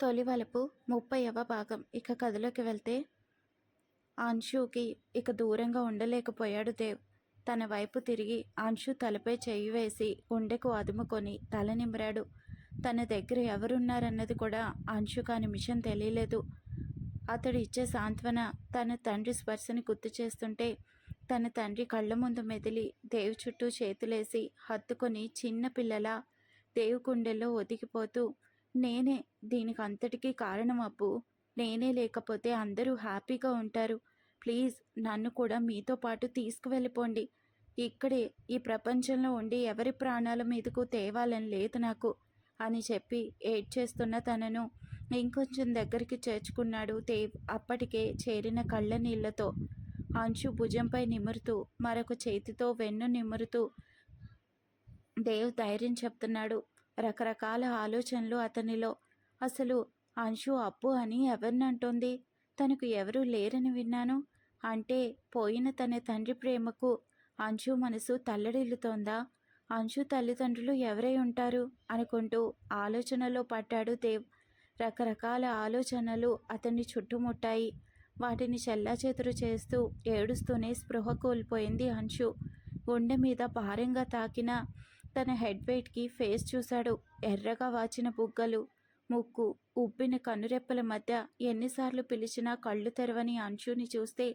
తొలివలపు ముప్పైవ భాగం. ఇక కథలోకి వెళ్తే అంశుకి ఇక దూరంగా ఉండలేకపోయాడు దేవ్. తన వైపు తిరిగి అంశు తలపై చెయ్యి వేసి గుండెకు అదుముకొని తల నిమిరాడు తన దగ్గర ఎవరున్నారన్నది కూడా అంశుకు ఆ నిమిషం తెలియలేదు. అతడు ఇచ్చే సాంత్వన తన తండ్రి స్పర్శని గుర్తు చేస్తుంటే తన తండ్రి కళ్ళ ముందు మెదిలి దేవు చుట్టూ చేతులేసి హత్తుకొని చిన్న పిల్లల దేవు కుండెల్లో ఒదిగిపోతూ నేనే దీనికి అంతటికీ కారణం అప్పు నేనే లేకపోతే అందరూ హ్యాపీగా ఉంటారు. ప్లీజ్ నన్ను కూడా మీతో పాటు తీసుకువెళ్ళిపోండి. ఇక్కడే ఈ ప్రపంచంలో ఉండి ఎవరి ప్రాణాల మీదకు తేవాలని లేదు నాకు అని చెప్పి ఏడ్ చేస్తున్న తనను ఇంకొంచెం దగ్గరికి చేర్చుకున్నాడు దేవ్ అప్పటికే చేరిన కళ్ళ నీళ్ళతో అంచు భుజంపై నిమురుతూ మరొక చేతితో వెన్ను నిమురుతూ దేవ్ ధైర్యం చెప్తున్నాడు. రకరకాల ఆలోచనలు అతనిలో. అసలు అంశు అప్పు అని ఎవరినంటుంది? తనకు ఎవరూ లేరని విన్నాను. అంటే పోయిన తన తండ్రి ప్రేమకు అంశు మనసు తల్లడిల్లుతోందా? అంశు తల్లిదండ్రులు ఎవరై ఉంటారు? అనుకుంటూ ఆలోచనలో పడ్డాడు దేవ్. రకరకాల ఆలోచనలు అతన్ని చుట్టుముట్టాయి. వాటిని చెల్లాచెదురు చేస్తూ ఏడుస్తూనే స్పృహ కోల్పోయింది అంశు. గుండె మీద భారంగా తాకిన తన హెడ్ వెయిట్కి ఫేస్ చూశాడు. ఎర్రగా వాచిన బుగ్గలు ముక్కు ఉబ్బిన కనురెప్పల మధ్య ఎన్నిసార్లు పిలిచినా కళ్ళు తెరవని అంశుని చూస్తే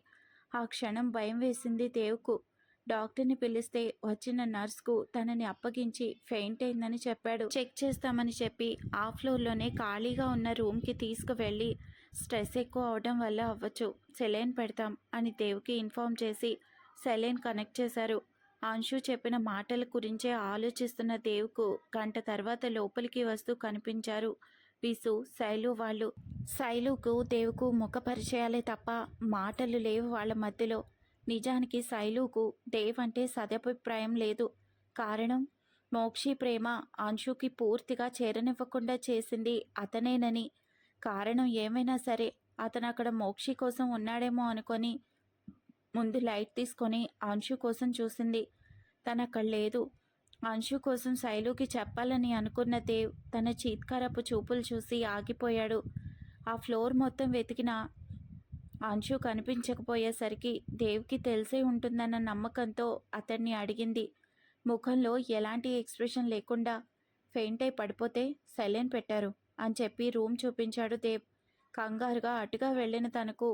ఆ క్షణం భయం వేసింది దేవుకు. డాక్టర్ని పిలిస్తే వచ్చిన నర్స్కు తనని అప్పగించి ఫెయింట్ అయిందని చెప్పాడు. చెక్ చేస్తామని చెప్పి ఆ ఫ్లోర్లోనే ఖాళీగా ఉన్న రూమ్కి తీసుకువెళ్ళి స్ట్రెస్ ఎక్కువ అవడం వల్ల అవ్వచ్చు సెలైన్ పెడతాం అని దేవుకి ఇన్ఫామ్ చేసి సెలైన్ కనెక్ట్ చేశారు. అంశు చెప్పిన మాటల గురించే ఆలోచిస్తున్న దేవ్కు గంట తర్వాత లోపలికి వస్తూ కనిపించారు. విసు శైలు వాళ్ళు. శైలుకు దేవుకు ముఖ పరిచయాలే తప్ప మాటలు లేవు వాళ్ళ మధ్యలో. నిజానికి శైలుకు దేవ్ అంటే సదభిప్రాయం లేదు. కారణం? మోక్షి ప్రేమ అంశుకి పూర్తిగా చేరనివ్వకుండా చేసింది అతనేనని. కారణం ఏమైనా సరే అతను అక్కడ మోక్షి కోసం ఉన్నాడేమో అనుకొని ముందు లైట్ తీసుకొని అంశు కోసం చూసింది. తనక్కడ లేదు అంశు కోసం శైలుకి చెప్పాలని అనుకున్న దేవ్ తన చీత్కారపు చూపులు చూసి ఆగిపోయాడు. ఆ ఫ్లోర్ మొత్తం వెతికిన అంశు కనిపించకపోయేసరికి దేవ్కి తెలిసే ఉంటుందన్న నమ్మకంతో అతన్ని అడిగింది. ముఖంలో ఎలాంటి ఎక్స్ప్రెషన్ లేకుండా ఫెయింట్ అయి పడిపోతే సెలైన్ పెట్టారు అని చెప్పి రూమ్ చూపించాడు దేవ్. కంగారుగా అటుగా వెళ్ళిన తనకు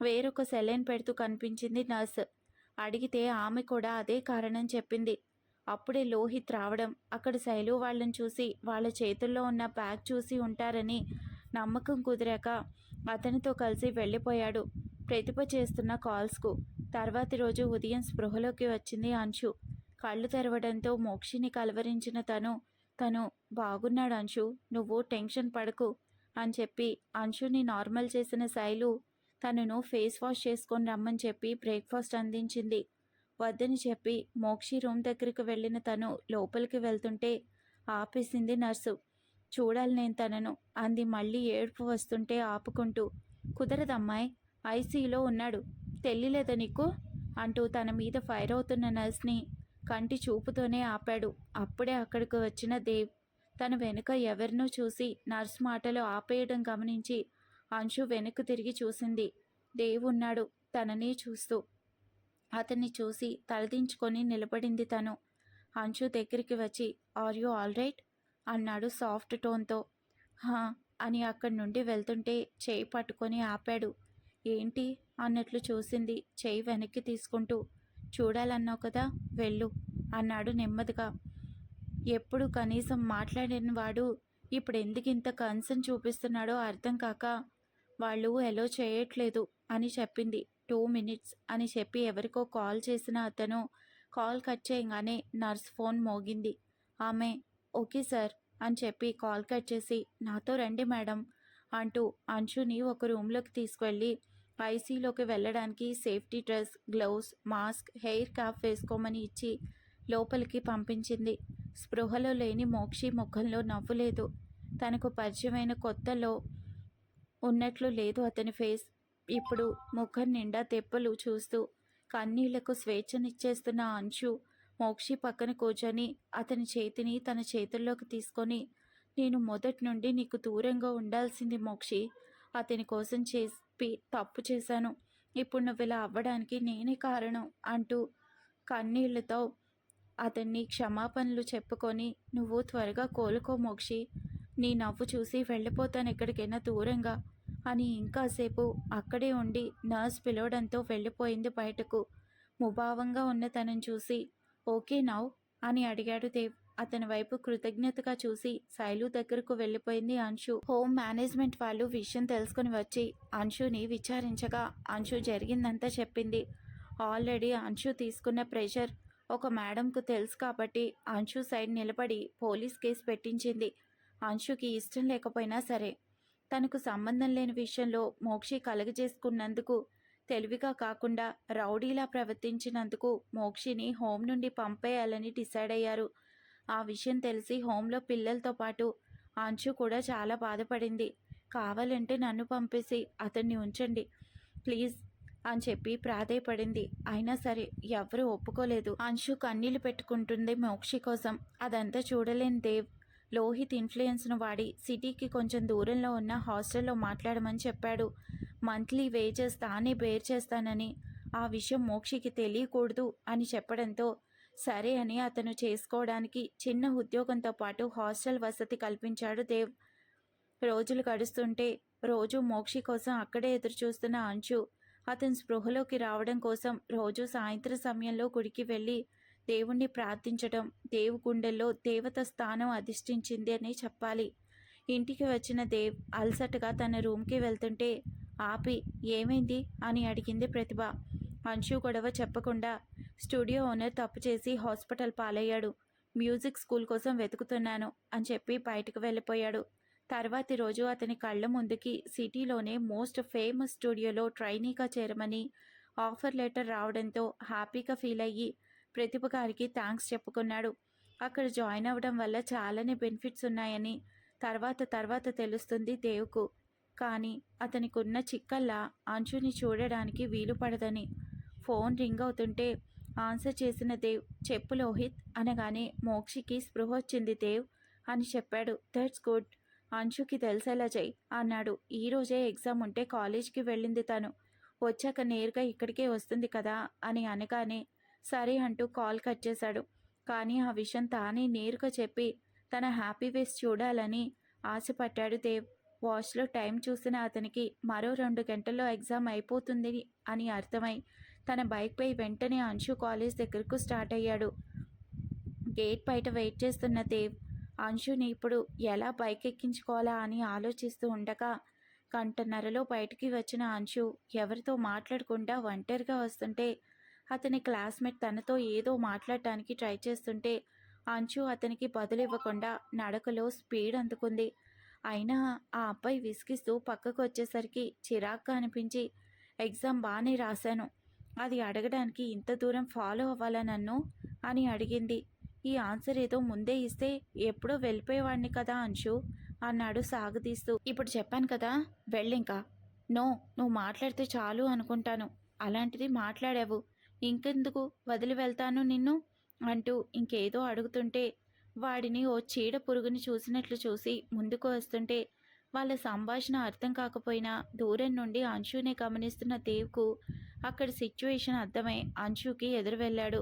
వేరొక సెలైన్ పెడుతూ కనిపించింది నర్స్. అడిగితే ఆమె కూడా అదే కారణం చెప్పింది. అప్పుడే లోహిత్ రావడం అక్కడ శైలు వాళ్ళని చూసి వాళ్ళ చేతుల్లో ఉన్న బ్యాగ్ చూసి ఉంటారని నమ్మకం కుదిరాక అతనితో కలిసి వెళ్ళిపోయాడు. ప్రతిభ చేస్తున్న కాల్స్కు తర్వాతి రోజు ఉదయం స్పృహలోకి వచ్చింది అంశు. కళ్ళు తెరవడంతో మోక్షిని కలవరించిన తను తను బాగున్నాడు అంశు నువ్వు టెన్షన్ పడకు అని చెప్పి అంశుని నార్మల్ చేసిన శైలు తనను ఫేస్ వాష్ చేసుకొని రమ్మని చెప్పి బ్రేక్ఫాస్ట్ అందించింది. వద్దని చెప్పి మోక్షి రూమ్ దగ్గరికి వెళ్ళిన తను లోపలికి వెళ్తుంటే ఆపేసింది నర్సు. చూడాలి నేను తనను అంది మళ్ళీ ఏడుపు వస్తుంటే ఆపుకుంటూ. కుదరదమ్మాయి ఐసీలో ఉన్నాడు. తెలియలేదా నీకు? అంటూ తన మీద ఫైర్ అవుతున్న నర్స్ని కంటి చూపుతోనే ఆపాడు. అప్పుడే అక్కడికి వచ్చిన దేవ్ తన వెనుక ఎవరినో చూసి నర్స్ మాటలు ఆపేయడం గమనించి అంశు వెనక్కు తిరిగి చూసింది. దేవున్నాడు తననే చూస్తూ. అతన్ని చూసి తలదించుకొని నిలబడింది తను. అంశు దగ్గరికి వచ్చి ఆర్ యూ ఆల్ రైట్? అన్నాడు సాఫ్ట్ టోన్తో. హా అని అక్కడి నుండి వెళ్తుంటే చేయి పట్టుకొని ఆపాడు. ఏంటి? అన్నట్లు చూసింది చేయి వెనక్కి తీసుకుంటూ. చూడాలన్నావు కదా వెళ్ళు అన్నాడు నెమ్మదిగా. ఎప్పుడు కనీసం మాట్లాడిన వాడు ఇప్పుడు ఎందుకు ఇంత కన్సర్న్ చూపిస్తున్నాడో అర్థం కాక వాళ్ళు హలో చేయట్లేదు అని చెప్పింది. టూ మినిట్స్ అని చెప్పి ఎవరికో కాల్ చేసిన అతను కాల్ కట్ చేయగానే నర్స్ ఫోన్ మోగింది. ఆమె ఓకే సార్ అని చెప్పి కాల్ కట్ చేసి నాతో రండి మేడం అంటూ అంశుని ఒక రూమ్లోకి తీసుకువెళ్ళి ఐసీలోకి వెళ్ళడానికి safety dress gloves mask hair cap వేసుకోమని ఇచ్చి లోపలికి పంపించింది. స్పృహలో లేని మోక్షి ముఖంలో నవ్వులేదు తనకు పరిచయమైన కొత్తలో ఉన్నట్లు లేదు అతని ఫేస్. ఇప్పుడు ముఖం నిండా తెప్పలు చూస్తూ కన్నీళ్ళకు స్వేచ్ఛనిచ్చేస్తున్న అంశు మోక్షి పక్కన కూర్చొని అతని చేతిని తన చేతుల్లోకి తీసుకొని నేను మొదటి నుండి నీకు దూరంగా ఉండాల్సింది మోక్షి. అతని కోసం చేసి తప్పు చేశాను. ఇప్పుడు నువ్వు ఇలా అవ్వడానికి నేనే కారణం అంటూ కన్నీళ్ళతో అతన్ని క్షమాపణలు చెప్పుకొని నువ్వు త్వరగా కోలుకో మోక్షి. నీ నవ్వు చూసి వెళ్ళిపోతాను ఎక్కడికైనా దూరంగా. అని ఇంకాసేపు అక్కడే ఉండి నర్స్ పిలవడంతో వెళ్ళిపోయింది బయటకు. ముభావంగా ఉన్న తనని చూసి ఓకే నావ్ అని అడిగాడు దేవ్. అతని వైపు కృతజ్ఞతగా చూసి శైలు దగ్గరకు వెళ్ళిపోయింది అంశు. హోమ్ మేనేజ్మెంట్ వాళ్ళు విషయం తెలుసుకుని వచ్చి అంశుని విచారించగా అంశు జరిగిందంతా చెప్పింది. ఆల్రెడీ అంశు తీసుకున్న ప్రెషర్ ఒక మేడంకు తెలుసు కాబట్టి అంశు సైడ్ నిలబడి పోలీస్ కేసు పెట్టించింది. అంశుకి ఇష్టం లేకపోయినా సరే తనకు సంబంధం లేని విషయంలో మోక్షి కలగజేసుకున్నందుకు తెలివిగా కాకుండా రౌడీలా ప్రవర్తించినందుకు మోక్షిని హోం నుండి పంపేయాలని డిసైడ్ అయ్యారు. ఆ విషయం తెలిసి హోంలో పిల్లలతో పాటు అంచు కూడా చాలా బాధపడింది. కావాలంటే నన్ను పంపేసి అతన్ని ఉంచండి. ప్లీజ్ అని చెప్పి ప్రాధేయపడింది. అయినా సరే ఎవరూ ఒప్పుకోలేదు. అంశు కన్నీళ్ళు పెట్టుకుంటుంది మోక్షి కోసం. అదంతా చూడలేని దేవ్ లోహిత్ ఇన్ఫ్లుయెన్స్ను వాడి సిటీకి కొంచెం దూరంలో ఉన్న హాస్టల్లో మాట్లాడమని చెప్పాడు. మంత్లీ వేజెస్ తానే బేర్ చేస్తానని ఆ విషయం మోక్షికి తెలియకూడదు అని చెప్పడంతో సరే అని అతను చేసుకోవడానికి చిన్న ఉద్యోగంతో పాటు హాస్టల్ వసతి కల్పించాడు దేవ్. రోజులు గడుస్తుంటే రోజు మోక్షి కోసం అక్కడే ఎదురు చూస్తున్న అంచు అతని స్పృహలోకి రావడం కోసం రోజు సాయంత్రం సమయంలో గుడికి వెళ్ళి దేవుణ్ణి ప్రార్థించడం దేవు గుండెల్లో దేవత స్థానం అధిష్ఠించింది అని చెప్పాలి. ఇంటికి వచ్చిన దేవ్ అలసటగా తన రూమ్కి వెళ్తుంటే ఆపి ఏమైంది? అని అడిగింది ప్రతిభ. అంశు గొడవ చెప్పకుండా స్టూడియో ఓనర్ తప్పు చేసి హాస్పిటల్ పాలయ్యాడు. మ్యూజిక్ స్కూల్ కోసం వెతుకుతున్నాను అని చెప్పి బయటకు వెళ్ళిపోయాడు. తర్వాతి రోజు అతని కళ్ళ ముందుకి సిటీలోనే మోస్ట్ ఫేమస్ స్టూడియోలో ట్రైనీగా చేరమని ఆఫర్ లెటర్ రావడంతో హ్యాపీగా ఫీల్ అయ్యి ప్రతిభ గారికి థ్యాంక్స్ చెప్పుకున్నాడు. అక్కడ జాయిన్ అవ్వడం వల్ల చాలానే బెనిఫిట్స్ ఉన్నాయని తర్వాత తర్వాత తెలుస్తుంది దేవుకు. కానీ అతనికి ఉన్న చిక్కల్లా అంచుని చూడడానికి వీలు పడదని. ఫోన్ రింగ్ అవుతుంటే ఆన్సర్ చేసిన దేవ్ చెప్పు లోహిత్ అనగానే మోక్షికి స్పృహ వచ్చింది దేవ్ అని చెప్పాడు. That's good. అంశుకి తెలిసేలా చెయ్యి అన్నాడు. ఈరోజే ఎగ్జామ్ ఉంటే కాలేజ్కి వెళ్ళింది తను. వచ్చాక నేరుగా ఇక్కడికే వస్తుంది కదా అని అనగానే సరే అంటూ కాల్ కట్ చేశాడు. కానీ ఆ విషయం తానే నేరుగా చెప్పి తన హ్యాపీ వేస్ చూడాలని ఆశపడ్డాడు దేవ్. వాచ్లో టైం చూసిన అతనికి మరో రెండు గంటల్లో ఎగ్జామ్ అయిపోతుంది అని అర్థమై తన బైక్పై వెంటనే అంశు కాలేజ్ దగ్గరకు స్టార్ట్ అయ్యాడు. గేట్ బయట వెయిట్ చేస్తున్న దేవ్ అంశుని ఇప్పుడు ఎలా బైక్ ఎక్కించుకోవాలా అని ఆలోచిస్తూ ఉండగా గంటన్నరలో బయటికి వచ్చిన అంశు ఎవరితో మాట్లాడకుండా ఒంటరిగా వస్తుంటే అతని క్లాస్మేట్ తనతో ఏదో మాట్లాడటానికి ట్రై చేస్తుంటే అంచు అతనికి బదులివ్వకుండా నడకలో స్పీడ్ అందుకుంది. అయినా ఆ అబ్బాయి విసిగిస్తూ పక్కకు వచ్చేసరికి చిరాగ్గా అనిపించి ఎగ్జామ్ బాగానే రాశాను. అది అడగడానికి ఇంత దూరం ఫాలో అవ్వాలా నన్ను? అని అడిగింది. ఈ ఆన్సర్ ఏదో ముందే ఇస్తే ఎప్పుడో వెళ్ళిపోయేవాడిని కదా అంశు అన్నాడు సాగదీస్తూ ఇప్పుడు చెప్పాను కదా వెళ్ళింకా. నో నువ్వు మాట్లాడితే చాలు అనుకుంటాను. అలాంటిది మాట్లాడావు. ఇంకెందుకు వదిలి వెళ్తాను నిన్ను? అంటూ ఇంకేదో అడుగుతుంటే వాడిని ఓ చీడ పురుగుని చూసినట్లు చూసి ముందుకు వస్తుంటే వాళ్ళ సంభాషణ అర్థం కాకపోయినా దూరం నుండి అంశునే గమనిస్తున్న దేవ్కు అక్కడ సిచ్యువేషన్ అర్థమై అంశుకి ఎదురు వెళ్ళాడు.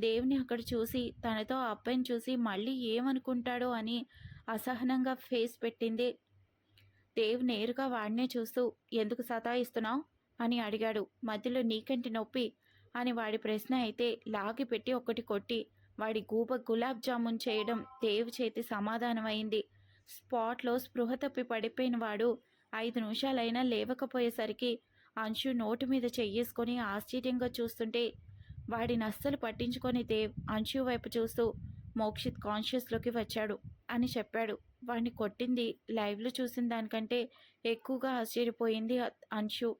దేవుని అక్కడ చూసి తనతో ఆ అబ్బాయిని చూసి మళ్ళీ ఏమనుకుంటాడో అని అసహనంగా ఫేస్ పెట్టింది. దేవ్ నేరుగా వాడినే చూస్తూ ఎందుకు సతాయిస్తున్నావు? అని అడిగాడు. మధ్యలో నీకంటి నొప్పి అని వాడి ప్రశ్న అయితే లాగి పెట్టి ఒకటి కొట్టి వాడి గూబ గులాబ్ జామున్ చేయడం దేవ్ చేతి సమాధానమైంది. స్పాట్లో స్పృహ తప్పి పడిపోయిన వాడు ఐదు నిమిషాలైనా లేవకపోయేసరికి అంశు నోటు మీద చెయ్యేసుకొని ఆశ్చర్యంగా చూస్తుంటే వాడిని అస్సలు పట్టించుకొని దేవ్ అంశు వైపు చూస్తూ మోక్షిత్ కాన్షియస్లోకి వచ్చాడు అని చెప్పాడు. వాడిని కొట్టింది లైవ్లో చూసిన దానికంటే ఎక్కువగా ఆశ్చర్యపోయింది అంశు.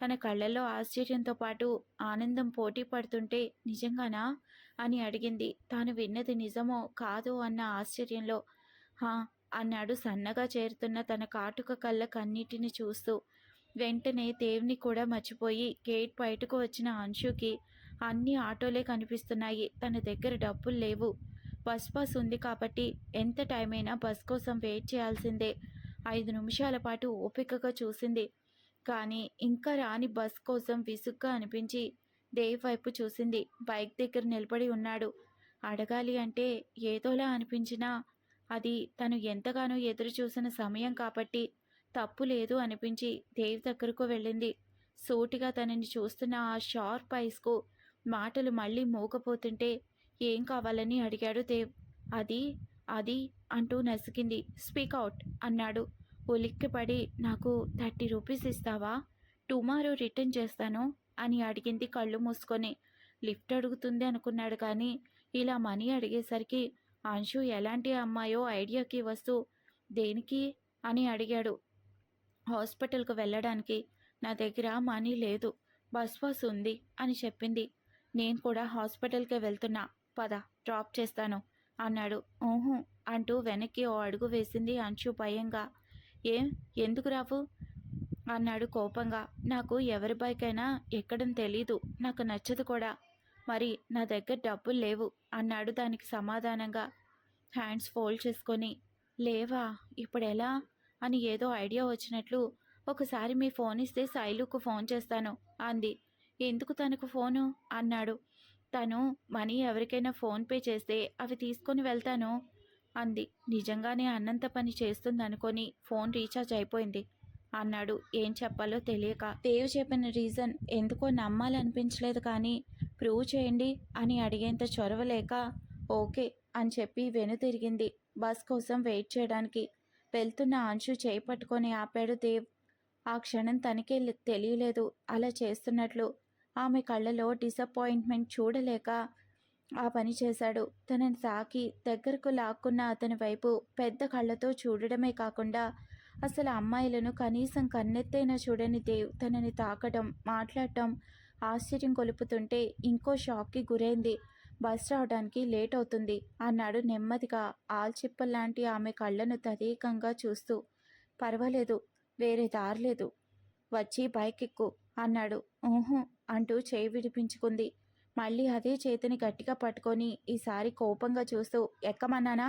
తన కళ్ళల్లో ఆశ్చర్యంతో పాటు ఆనందం పోటీ పడుతుంటే నిజంగానా? అని అడిగింది. తాను విన్నది నిజమో కాదో అన్న ఆశ్చర్యంలో హా అన్నాడు సన్నగా చేరుతున్న తన కాటుక కళ్ళ కన్నీటిని చూస్తూ. వెంటనే దేవ్ని కూడా మర్చిపోయి గేట్ బయటకు వచ్చిన అంశుకి అన్ని ఆటోలే కనిపిస్తున్నాయి. తన దగ్గర డబ్బులు లేవు. బస్ పాస్ ఉంది కాబట్టి ఎంత టైం అయినా బస్ కోసం వెయిట్ చేయాల్సిందే. ఐదు నిమిషాల పాటు ఓపికగా చూసింది. కానీ ఇంకా రాని బస్ కోసం విసుగ్గా అనిపించి దేవ్ వైపు చూసింది. బైక్ దగ్గర నిలబడి ఉన్నాడు. అడగాలి అంటే ఏదోలా అనిపించినా అది తను ఎంతగానో ఎదురు చూసిన సమయం కాబట్టి తప్పు లేదు అనిపించి దేవ్ దగ్గరకు వెళ్ళింది. సూటిగా తనని చూస్తున్న ఆ షార్ప్ ఐస్కు మాటలు మళ్ళీ మూకపోతుంటే ఏం కావాలని అడిగాడు దేవ్. అది అది అంటూ నసికింది. స్పీక్ అవుట్ అన్నాడు. ఉలిక్కిపడి నాకు థర్టీ రూపీస్ ఇస్తావా? టుమారో రిటర్న్ చేస్తాను అని అడిగింది కళ్ళు మూసుకొని. లిఫ్ట్ అడుగుతుంది అనుకున్నాడు కానీ ఇలా మనీ అడిగేసరికి అంశు ఎలాంటి అమ్మాయో ఐడియాకి వస్తూ దేనికి? అని అడిగాడు. హాస్పిటల్కు వెళ్ళడానికి నా దగ్గర మనీ లేదు బస్ పాస్ ఉంది అని చెప్పింది. నేను కూడా హాస్పిటల్కే వెళ్తున్నా పద డ్రాప్ చేస్తాను అన్నాడు. ఊహు అంటూ వెనక్కి ఓ అడుగు వేసింది అంశు భయంగా. ఏం ఎందుకు రావు? అన్నాడు కోపంగా. నాకు ఎవరి బైక్ అయినా ఎక్కడం తెలీదు. నాకు నచ్చదు కూడా. మరి నా దగ్గర డబ్బులు లేవు అన్నాడు దానికి సమాధానంగా. హ్యాండ్స్ ఫోల్డ్ చేసుకొని. లేవా? ఇప్పుడు ఎలా? అని ఏదో ఐడియా వచ్చినట్లు ఒకసారి మీ ఫోన్ ఇస్తే శైలుకు ఫోన్ చేస్తాను అంది. ఎందుకు తనకు ఫోను? అన్నాడు. తను మనీ ఎవరికైనా ఫోన్పే చేస్తే అవి తీసుకొని వెళ్తాను. అంది. నిజంగానే అన్నంత పని చేస్తుందనుకొని ఫోన్ రీఛార్జ్ అయిపోయింది. అన్నాడు. ఏం చెప్పాలో తెలియక. దేవ్ చెప్పిన రీజన్ ఎందుకో నమ్మాలనిపించలేదు కానీ ప్రూవ్ చేయండి అని అడిగేంత చొరవలేక ఓకే అని చెప్పి వెనుతిరిగింది బస్ కోసం వెయిట్ చేయడానికి వెళ్తున్న అంశు చేయి పట్టుకొని ఆపాడు దేవ్. ఆ క్షణం తనకే తెలియలేదు. అలా చేస్తున్నట్లు ఆమె కళ్ళలో డిసప్పాయింట్మెంట్ చూడలేక ఆ పని చేశాడు. తనని తాకి దగ్గరకు లాక్కున్న అతని వైపు పెద్ద కళ్ళతో చూడడమే కాకుండా అసలు అమ్మాయిలను కనీసం కన్నెత్తైనా చూడని దేవ్ తనని తాకడం మాట్లాడటం ఆశ్చర్యం కొలుపుతుంటే ఇంకో షాక్కి గురైంది. బస్ రావడానికి లేట్ అవుతుంది అన్నాడు నెమ్మదిగా ఆల్చిప్పల్లాంటి ఆమె కళ్ళను తదేకంగా చూస్తూ. పర్వాలేదు వేరే దారి లేదు. వచ్చి బైక్ ఎక్కు అన్నాడు. ఊహు అంటూ చేయి విడిపించుకుంది. మళ్ళీ అదే చేతిని గట్టిగా పట్టుకొని ఈసారి కోపంగా చూస్తూ ఎక్కమన్నానా?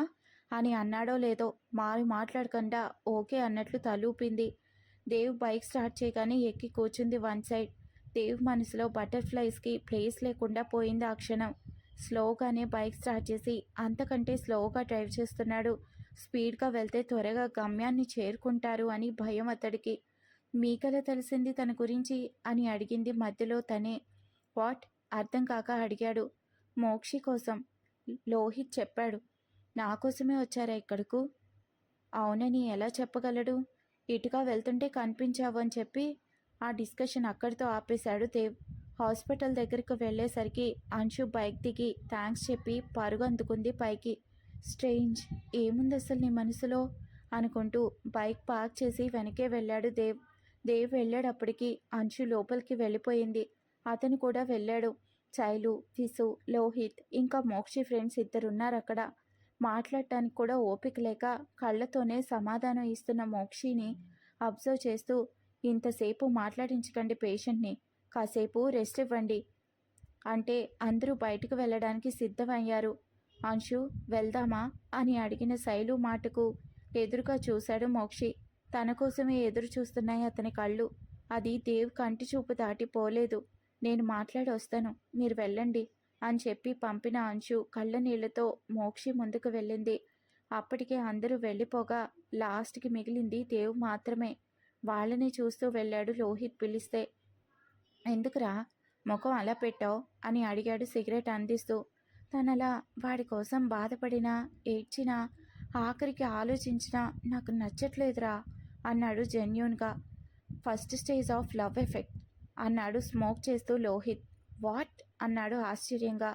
అని అన్నాడో లేదో మారి మాట్లాడకుండా ఓకే అన్నట్లు తలూపింది. దేవ్ బైక్ స్టార్ట్ చేయగానే ఎక్కి కూర్చుంది వన్ సైడ్. దేవ్ మనసులో బటర్ఫ్లైస్కి ప్లేస్ లేకుండా పోయింది ఆ క్షణం. స్లోగానే బైక్ స్టార్ట్ చేసి అంతకంటే స్లోగా డ్రైవ్ చేస్తున్నాడు. స్పీడ్గా వెళ్తే త్వరగా గమ్యాన్ని చేరుకుంటారు అని భయం అతడికి. మీకలా తెలిసింది తన గురించి? అని అడిగింది మధ్యలో తనే. వాట్? అర్థం కాక అడిగాడు. మోక్షి కోసం లోహిత్ చెప్పాడు. నా కోసమే వచ్చారా ఇక్కడకు? అవునని ఎలా చెప్పగలడు? ఇటుగా వెళ్తుంటే కనిపించావు అని చెప్పి ఆ డిస్కషన్ అక్కడితో ఆపేశాడు దేవ్. హాస్పిటల్ దగ్గరికి వెళ్ళేసరికి అంశు బైక్ దిగి థ్యాంక్స్ చెప్పి పరుగు అందుకుంది పైకి. స్ట్రేంజ్ ఏముంది అసలు నీ మనసులో? అనుకుంటూ బైక్ పార్క్ చేసి వెనకే వెళ్ళాడు దేవ్. దేవ్ వెళ్ళాడప్పటికి అంశు లోపలికి వెళ్ళిపోయింది. అతను కూడా వెళ్ళాడు. చైలు ఫిసు లోహిత్ ఇంకా మోక్షి ఫ్రెండ్స్ ఇద్దరున్నారు అక్కడ మాట్లాడటానికి కూడా ఓపిక లేక కళ్ళతోనే సమాధానం ఇస్తున్న మోక్షిని అబ్జర్వ్ చేస్తూ ఇంతసేపు మాట్లాడించకండి పేషెంట్ని కాసేపు రెస్ట్ ఇవ్వండి. అంటే అందరూ బయటకు వెళ్ళడానికి సిద్ధమయ్యారు. అంశు వెళ్దామా? అని అడిగిన శైలు మాటకు ఎదురుగా చూశాడు మోక్షి. తన కోసమే ఎదురు చూస్తున్నాయి అతని కళ్ళు. అది దేవ్ కంటి చూపు దాటిపోలేదు. నేను మాట్లాడి వస్తాను మీరు వెళ్ళండి అని చెప్పి పంపిన అంశు కళ్ళ నీళ్ళతో మోక్షి ముందుకు వెళ్ళింది. అప్పటికే అందరూ వెళ్ళిపోగా లాస్ట్కి మిగిలింది దేవు మాత్రమే. వాళ్ళని చూస్తూ వెళ్ళాడు లోహిత్ పిలిస్తే ఎందుకురా? ముఖం అలా పెట్టావు? అని అడిగాడు సిగరెట్ అందిస్తూ. తనలా వాడి కోసం బాధపడినా ఏడ్చినా ఆఖరికి ఆలోచించినా నాకు నచ్చట్లేదురా అన్నాడు జెన్యున్గా. First stage of love effect. అన్నాడు స్మోక్ చేస్తూ లోహిత్. వాట్? అన్నాడు ఆశ్చర్యంగా.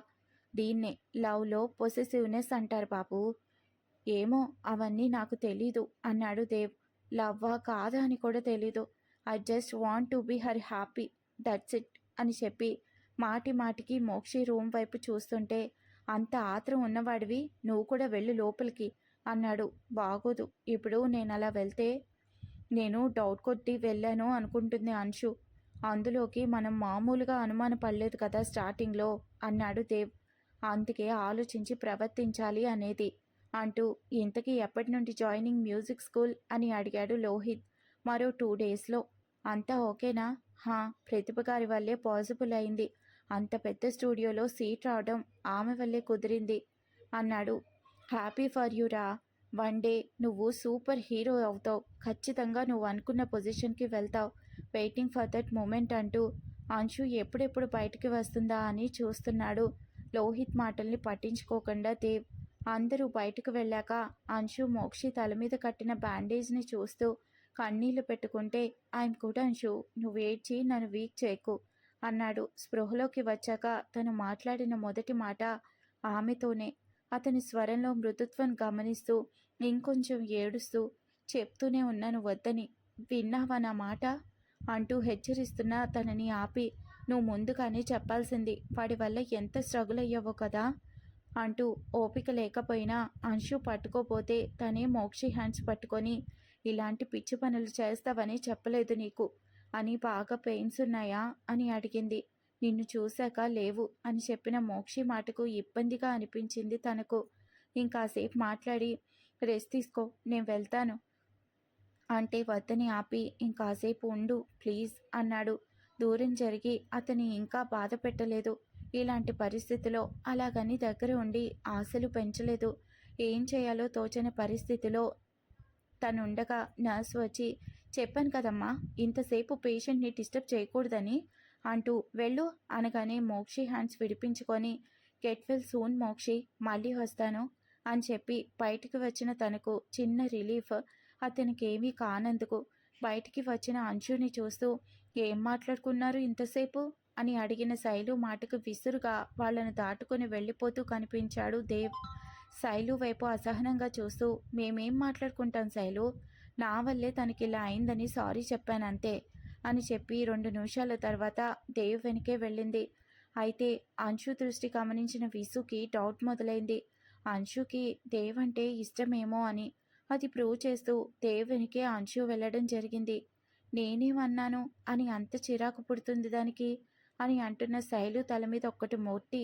దీన్నే లవ్లో పొసెసివ్నెస్ అంటారు బాబు. ఏమో అవన్నీ నాకు తెలీదు అన్నాడు దేవ్. లవ్వా కాదా అని కూడా తెలీదు. I just want to be her happy that's it అని చెప్పి మాటి మాటికి మోక్షి రూమ్ వైపు చూస్తుంటే అంత ఆత్రం ఉన్నవాడివి నువ్వు కూడా వెళ్ళు లోపలికి అన్నాడు. బాగోదు ఇప్పుడు నేను అలా వెళ్తే నేను డౌట్ కొట్టి వెళ్ళాను అనుకుంటుంది అంశు. అందులోకి మనం మామూలుగా అనుమానపడలేదు కదా స్టార్టింగ్లో అన్నాడు దేవ్. అందుకే ఆలోచించి ప్రవర్తించాలి అనేది అంటూ ఇంతకీ ఎప్పటి నుండి జాయినింగ్ మ్యూజిక్ స్కూల్ అని అడిగాడు లోహిత్. మరో టూ డేస్లో. అంతా ఓకేనా? హా ప్రతిభ గారి వల్లే పాసిబుల్ అయింది. అంత పెద్ద స్టూడియోలో సీట్ రావడం ఆమె వల్లే కుదిరింది అన్నాడు. హ్యాపీ ఫర్ యూ రా. వన్ డే నువ్వు సూపర్ హీరో అవుతావు. ఖచ్చితంగా నువ్వు అనుకున్న పొజిషన్కి వెళ్తావు. వెయిటింగ్ ఫర్ దట్ మూమెంట్ అంటూ అంశు ఎప్పుడెప్పుడు బయటికి వస్తుందా అని చూస్తున్నాడు. లోహిత్ మాటల్ని పట్టించుకోకుండా దేవ్ అందరూ బయటకు వెళ్ళాక అంశు మోక్షి తల మీద కట్టిన బ్యాండేజ్ని చూస్తూ కన్నీళ్ళు పెట్టుకుంటే ఐఎమ్ గుడ్ అంశు. నువ్వు ఏడ్చి నన్ను వీక్ చేయకు అన్నాడు. స్పృహలోకి వచ్చాక తను మాట్లాడిన మొదటి మాట ఆమెతోనే. అతని స్వరంలో మృదుత్వం గమనిస్తూ ఇంకొంచెం ఏడుస్తూ చెప్తూనే ఉన్నాను వద్దని విన్నావా నా మాట? అంటూ హెచ్చరిస్తున్న తనని ఆపి నువ్వు ముందుగానే చెప్పాల్సింది వాడి వల్ల ఎంత స్ట్రగుల్ అయ్యావో కదా అంటూ ఓపిక లేకపోయినా అంశు పట్టుకోపోతే తనే మోక్షి హ్యాండ్స్ పట్టుకొని ఇలాంటి పిచ్చి పనులు చేస్తావని చెప్పలేదు నీకు. అని బాగా పెయిన్స్ ఉన్నాయా? అని అడిగింది. నిన్ను చూశాక లేవు అని చెప్పిన మోక్షి మాటకు ఇబ్బందిగా అనిపించింది తనకు. ఇంకాసేపు మాట్లాడి రెస్ట్ తీసుకో నేను వెళ్తాను. అంటే వద్దని ఆపి ఇంకాసేపు ఉండు ప్లీజ్ అన్నాడు. దూరం జరిగి అతని ఇంకా బాధ పెట్టలేదు. ఇలాంటి పరిస్థితిలో అలాగని దగ్గర ఉండి ఆశలు పెంచలేదు. ఏం చేయాలో తోచని పరిస్థితిలో తనుండగా నర్స్ వచ్చి చెప్పాను కదమ్మా ఇంతసేపు పేషెంట్ని డిస్టర్బ్ చేయకూడదని అంటూ వెళ్ళు అనగానే మోక్షి హ్యాండ్స్ విడిపించుకొని గెట్ వెల్ సూన్ మోక్షి మళ్ళీ వస్తాను అని చెప్పి బయటికి వచ్చిన తనకు చిన్న రిలీఫ్ అతనికి ఏమీ కానందుకు బయటికి వచ్చిన అంశుని చూస్తూ ఏం మాట్లాడుకున్నారు ఇంతసేపు? అని అడిగిన శైలు మాటకు విసురుగా వాళ్ళను దాటుకుని వెళ్ళిపోతూ కనిపించాడు దేవ్. శైలు వైపు అసహనంగా చూస్తూ మేమేం మాట్లాడుకుంటాం శైలు? నా వల్లే తనకి ఇలా అయిందని సారీ చెప్పానంతే అని చెప్పి రెండు నిమిషాల తర్వాత దేవ్ వెనకే వెళ్ళింది. అయితే అంశు దృష్టి గమనించిన విసుకి డౌట్ మొదలైంది. అంశుకి దేవ్ అంటే ఇష్టమేమో అని అది ప్రూవ్ చేస్తూ దేవ్ వెనకే అంశు వెళ్ళడం జరిగింది. నేనేమన్నాను? అని అంత చిరాకు పుడుతుంది దానికి? అని అంటున్న శైలు తల మీద ఒక్కటి మొట్టి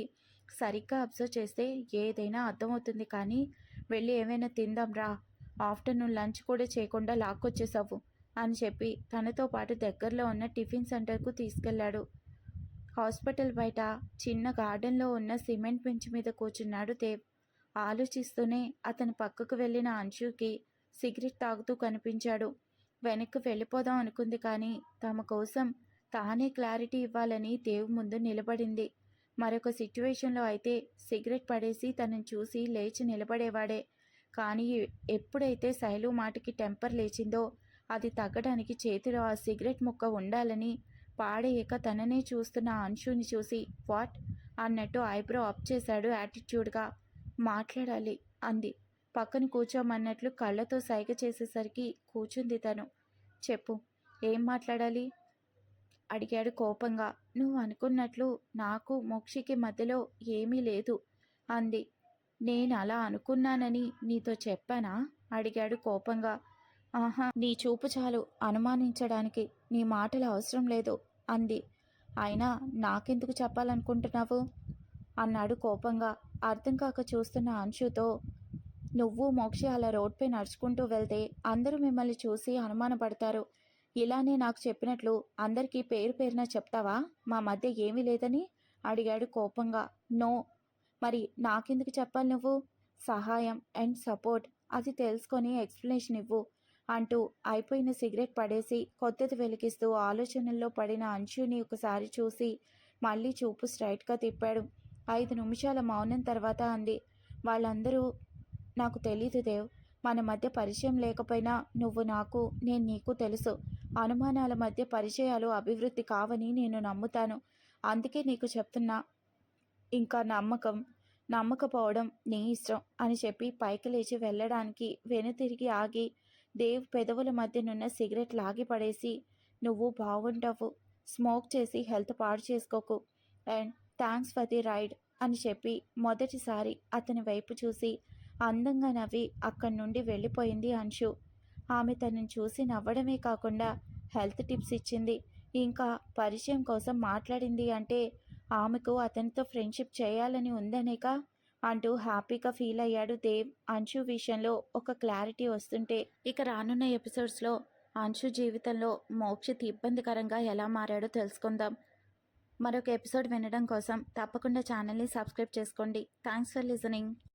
సరిగ్గా అబ్జర్వ్ చేస్తే ఏదైనా అర్థమవుతుంది కానీ వెళ్ళి ఏమైనా తిందాం రా. ఆఫ్టర్నూన్ లంచ్ కూడా చేయకుండా లాక్కొచ్చేసావు అని చెప్పి తనతో పాటు దగ్గరలో ఉన్న టిఫిన్ సెంటర్కు తీసుకెళ్ళాడు హాస్పిటల్ బయట చిన్న గార్డెన్లో ఉన్న సిమెంట్ బెంచ్ మీద కూర్చున్నాడు దేవ్. ఆలోచిస్తూనే అతని పక్కకు వెళ్ళిన అంశుకి సిగరెట్ తాగుతూ కనిపించాడు. వెనక్కి వెళ్ళిపోదాం అనుకుంది కానీ తమ కోసం తానే క్లారిటీ ఇవ్వాలని దేవ్ ముందు నిలబడింది. మరొక సిట్యువేషన్లో అయితే సిగరెట్ పడేసి తనని చూసి లేచి నిలబడేవాడే. కానీ ఎప్పుడైతే శైలు మాటకి టెంపర్ లేచిందో అది తగ్గడానికి చేతిలో ఆ సిగరెట్ ముక్క ఉండాలని పాడేయక తననే చూస్తున్న అంశుని చూసి వాట్? అన్నట్టు ఐబ్రో అప్ చేశాడు యాటిట్యూడ్గా. మాట్లాడాలి అంది. పక్కన కూర్చోమన్నట్లు కళ్ళతో సైగ చేసేసరికి కూర్చుంది తను. చెప్పు ఏం మాట్లాడాలి? అడిగాడు కోపంగా. నువ్వు అనుకున్నట్లు నాకు మోక్షికి మధ్యలో ఏమీ లేదు అంది. నేను అలా అనుకున్నానని నీతో చెప్పానా? అడిగాడు కోపంగా. ఆహా నీ చూపు చాలు అనుమానించడానికి నీ మాటలు అవసరం లేదు అంది. అయినా నాకెందుకు చెప్పాలనుకుంటున్నావు? అన్నాడు కోపంగా. అర్థం కాక చూస్తున్న అంశుతో నువ్వు మోక్షి అలా రోడ్పై నడుచుకుంటూ వెళ్తే అందరూ మిమ్మల్ని చూసి అనుమానపడతారు. ఇలానే నాకు చెప్పినట్లు అందరికీ పేరు పేరున చెప్తావా? మా మధ్య ఏమీ లేదని? అడిగాడు కోపంగా. నో. మరి నాకెందుకు చెప్పాలి నువ్వు? సహాయం అండ్ సపోర్ట్. అది తెలుసుకొని ఎక్స్ప్లెనేషన్ ఇవ్వు అంటూ అయిపోయిన సిగరెట్ పడేసి కొత్తది వెలిగిస్తూ ఆలోచనల్లో పడిన అంశుని ఒకసారి చూసి మళ్ళీ చూపు స్ట్రైట్గా తిప్పాడు. ఐదు నిమిషాల మౌనం తర్వాత అంది. వాళ్ళందరూ నాకు తెలీదు దేవ్ మన మధ్య పరిచయం లేకపోయినా నువ్వు నాకు నేను నీకు తెలుసు. అనుమానాల మధ్య పరిచయాలు అభివృద్ధి కావని నేను నమ్ముతాను. అందుకే నీకు చెప్తున్నా. ఇంకా నమ్మకం నమ్మకపోవడం నీ ఇష్టం అని చెప్పి పైకి లేచి వెళ్ళడానికి వెనుతిరిగి ఆగి దేవ్ పెదవుల మధ్యనున్న సిగరెట్ లాగి పడేసి నువ్వు బాగుంటావు స్మోక్ చేసి హెల్త్ పాడు చేసుకోకు. And thanks for the ride అని చెప్పి మొదటిసారి అతని వైపు చూసి అందంగా నవ్వి అక్కడి నుండి వెళ్ళిపోయింది అంశు. ఆమె తనని చూసి నవ్వడమే కాకుండా హెల్త్ టిప్స్ ఇచ్చింది. ఇంకా పరిచయం కోసం మాట్లాడింది అంటే ఆమెకు అతనితో ఫ్రెండ్షిప్ చేయాలని ఉందనేక అంటూ హ్యాపీగా ఫీల్ అయ్యాడు దేవ్. అంశు విషయంలో ఒక క్లారిటీ వస్తుంటే ఇక రానున్న ఎపిసోడ్స్లో అంశు జీవితంలో మోక్షిత్ ఇబ్బందికరంగా ఎలా మారాడో తెలుసుకుందాం. మరొక ఎపిసోడ్ వినడం కోసం తప్పకుండా ఛానల్ని సబ్స్క్రైబ్ చేసుకోండి. Thanks for listening.